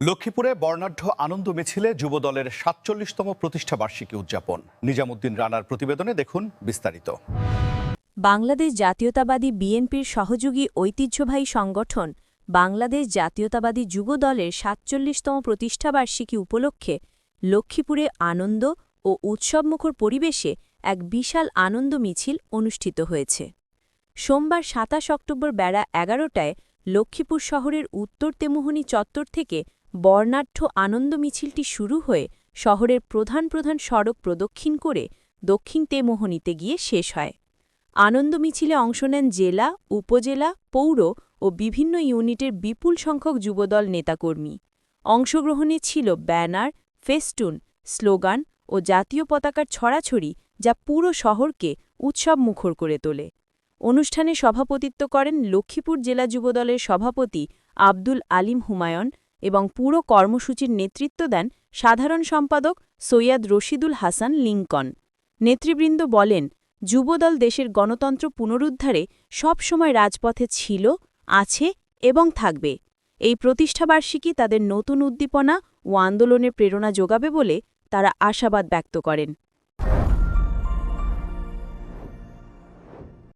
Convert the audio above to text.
লক্ষ্মীপুরে বর্ণাঢ্য আনন্দ মিছিলে যুবদলের সাতচল্লিশতম প্রতিষ্ঠা বার্ষিকী উদযাপন। নিজামুদ্দিন রানার প্রতিবেদনে দেখুন বিস্তারিত। বাংলাদেশ জাতীয়তাবাদী বিএনপির সহযোগী ঐতিহ্যবাহী সংগঠন বাংলাদেশ জাতীয়তাবাদী যুবদলের সাতচল্লিশতম প্রতিষ্ঠাবার্ষিকী উপলক্ষে লক্ষ্মীপুরে আনন্দ ও উৎসবমুখর পরিবেশে এক বিশাল আনন্দ মিছিল অনুষ্ঠিত হয়েছে। সোমবার সাতাশ অক্টোবর বেড়া এগারোটায় লক্ষ্মীপুর শহরের উত্তর তেমোহনী চত্বর থেকে বর্ণাঢ্য আনন্দ মিছিলটি শুরু হয়ে শহরের প্রধান প্রধান সড়ক প্রদক্ষিণ করে দক্ষিণ তেমোহনীতে গিয়ে শেষ হয়। আনন্দ মিছিলে অংশ নেন জেলা, উপজেলা, পৌর ও বিভিন্ন ইউনিটের বিপুল সংখ্যক যুবদল নেতাকর্মী। অংশগ্রহণে ছিল ব্যানার, ফেস্টুন, স্লোগান ও জাতীয় পতাকার ছড়াছড়ি যা পুরো শহরকে উৎসব মুখর করে তোলে। অনুষ্ঠানে সভাপতিত্ব করেন লক্ষ্মীপুর জেলা যুবদলের সভাপতি আব্দুল আলিম হুমায়ুন এবং পুরো কর্মসূচির নেতৃত্ব দেন সাধারণ সম্পাদক সৈয়দ রশিদুল হাসান লিঙ্কন। নেতৃবৃন্দ বলেন, যুবদল দেশের গণতন্ত্র পুনরুদ্ধারে সবসময় রাজপথে ছিল, আছে এবং থাকবে। এই প্রতিষ্ঠাবার্ষিকী তাদের নতুন উদ্দীপনা ও আন্দোলনের প্রেরণা যোগাবে বলে তারা আশাবাদ ব্যক্ত করেন।